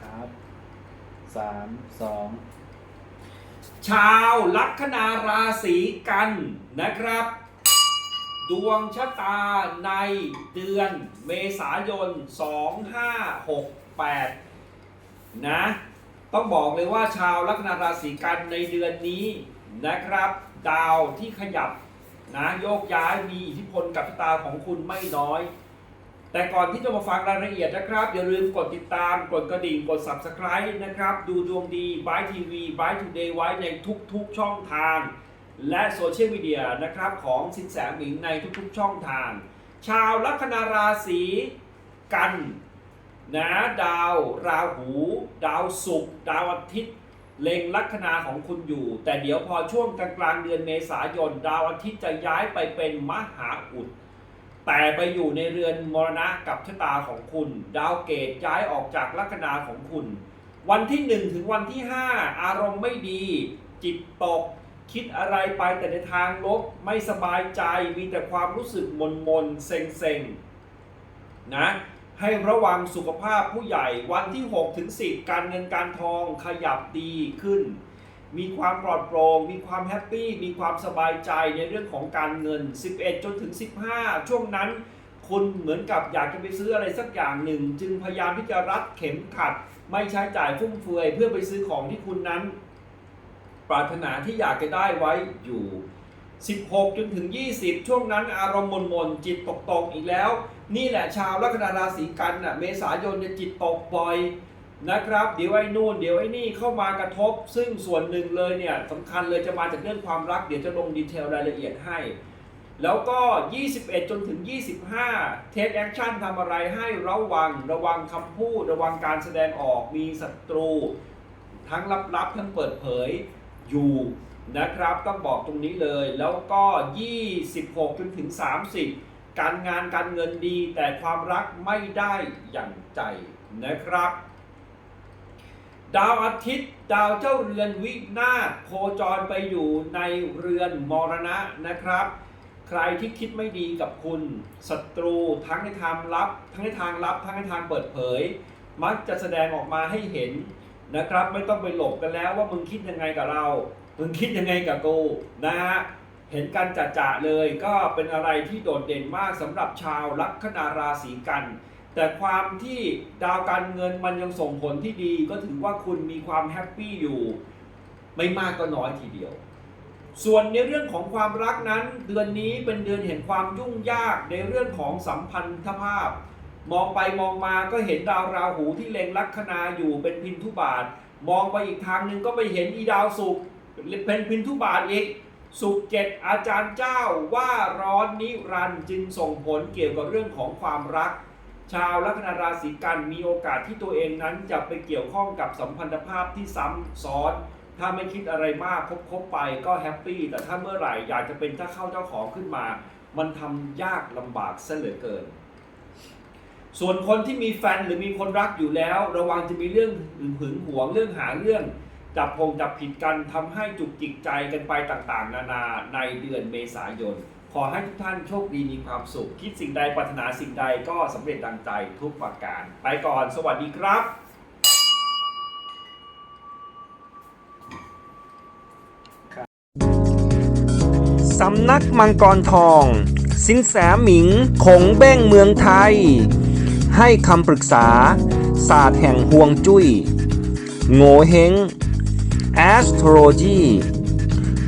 ครับสามสองชาวลัคนาราศีกันนะครับ ดวงชะตาในเดือนเมษายน 2568 นะ ต้องบอกเลยว่าชาวลัคนาราศีกันในเดือนนี้นะครับ ดาวที่ขยับนะโยกย้ายมีอิทธิพลกับชะตาของคุณไม่น้อย แต่ก่อนที่จะมาฟังรายละเอียดนะครับ อย่าลืมกดติดตาม กดกระดิ่ง กด subscribe นะครับ ดูดวงดีบายทีวีบายทูเดย์ไว้ในทุกๆช่องทาง และโซเชียลมีเดียนะครับของสินแสหมิงในทุกๆช่องทาง ชาวลัคนาราศีกันนะดาว ราหู ดาวศุกร์ดาวอาทิตย์เล็งลัคนาของคุณอยู่ แต่เดี๋ยวพอช่วงกลางกลางๆเดือนเมษายน ดาวอาทิตย์จะย้ายไปเป็นมหาอุด แต่ไปอยู่ในเรือนมรณะกับชะตาของคุณ ดาวเกตย้ายออกจากลัคนาของคุณ วันที่ 1 ถึงวันที่ 5 อารมณ์ไม่ดี จิตตก คิดอะไรไปแต่ในทางลบไม่สบายใจมีแต่ความรู้สึกมนมนเซ็งเซ็งนะให้ระวังสุขภาพผู้ใหญ่วันที่ 6 ถึง 10 การเงินการทองขยับดีขึ้น มีความปลอดโปร่ง มีความแฮปปี้ มีความสบายใจในเรื่องของการเงิน 11 จนถึง 15 ช่วงนั้น คุณเหมือนกับอยากจะไปซื้ออะไรสักอย่างหนึ่ง จึงพยายามที่จะรัดเข็มขัด ไม่ใช้จ่ายฟุ่มเฟือย เพื่อไปซื้อของที่คุณนั้น ปรารถนาที่อยากจะได้ไว้อยู่ 16 จนถึง 20 ช่วงนั้นอารมณ์มนมนๆจิตตกตกอีกแล้ว นี่แหละชาวลัคนาราศีกันน่ะเมษายนเนี่ยจิตตกบ่อย นะครับ เดี๋ยวไอ้นู่น เดี๋ยวไอ้นี่เข้ามากระทบ ซึ่งส่วนหนึ่งเลยเนี่ยสำคัญเลยจะมาจากเรื่องความรัก เดี๋ยวจะลงดีเทลรายละเอียดให้ แล้วก็ 21 จนถึง 25เทคแอคชั่นทำอะไรให้ระวัง ระวังคำพูด ระวังการแสดงออก มีศัตรู ทั้งลับๆ ทั้งเปิดเผยอยู่นะครับต้องบอกตรงนี้เลย แล้วก็ 26 จนถึง 30 การงานการเงินดีแต่ความรักไม่ได้อย่างใจนะครับ ดาวอาทิตย์ ดาวเจ้าเรือนวินาศโคจรไปอยู่ในเรือนมรณะนะครับ ใครที่คิดไม่ดีกับคุณศัตรูทั้งในทางลับ ทั้งในทางลับ ทั้งในทางเปิดเผย มักจะแสดงออกมาให้เห็นนะครับ ไม่ต้องไปหลบกันแล้วว่ามึงคิดยังไงกับเรา มึงคิดยังไงกับกูนะฮะเห็นกันจัดๆเลยก็เป็นอะไรที่โดดเด่นมากสำหรับชาวลัคนาราศีกัน แต่ความที่ดาวการเงินมันยังส่งผลที่ดี ก็ถือว่าคุณมีความแฮปปี้อยู่ ไม่มากก็น้อยทีเดียว ส่วนในเรื่องของความรักนั้น เดือนนี้เป็นเดือนแห่งความยุ่งยากในเรื่องของสัมพันธภาพ มองไปมองมาก็เห็นดาวราหูที่เล็งลัคนาอยู่เป็นพินทุบาท มองไปอีกทางหนึ่งก็ไปเห็นอีดาวศุกร์เป็นพินทุบาทอีกสุขเจ็ดอาจารย์เจ้าว่าร้อนนิรันดร์จึงส่งผลเกี่ยวกับเรื่องของความรัก ชาวลัคนาราศีกันมีโอกาสที่ตัวเองนั้นจะไปเกี่ยวข้องกับสัมพันธภาพที่ซ้ำซ้อน ถ้าไม่คิดอะไรมากคบๆไปก็แฮปปี้ แต่ถ้าเมื่อไหร่อยากจะเป็นเจ้าเข้าเจ้าของขึ้นมา มันทำยากลำบากซะเหลือเกิน ส่วนคนที่มีแฟนหรือมีคนรักอยู่แล้ว ระวังจะมีเรื่องหึงหวงเรื่องหาเรื่องจับพงจับผิดกันทำให้จุกจิกใจกันไปต่างๆ นานาในเดือนเมษายน ขอให้ทุกท่านโชคดีมีความสุข คิดสิ่งใดปรารถนาสิ่งใดก็สำเร็จดังใจทุกประการ ไปก่อนสวัสดีครับสำนักมังกรทอง สินแสหมิงคงเบ้งเมืองไทย ให้คำปรึกษา ศาสตร์แห่งห่วงจุย้ย โงเฮง Astrology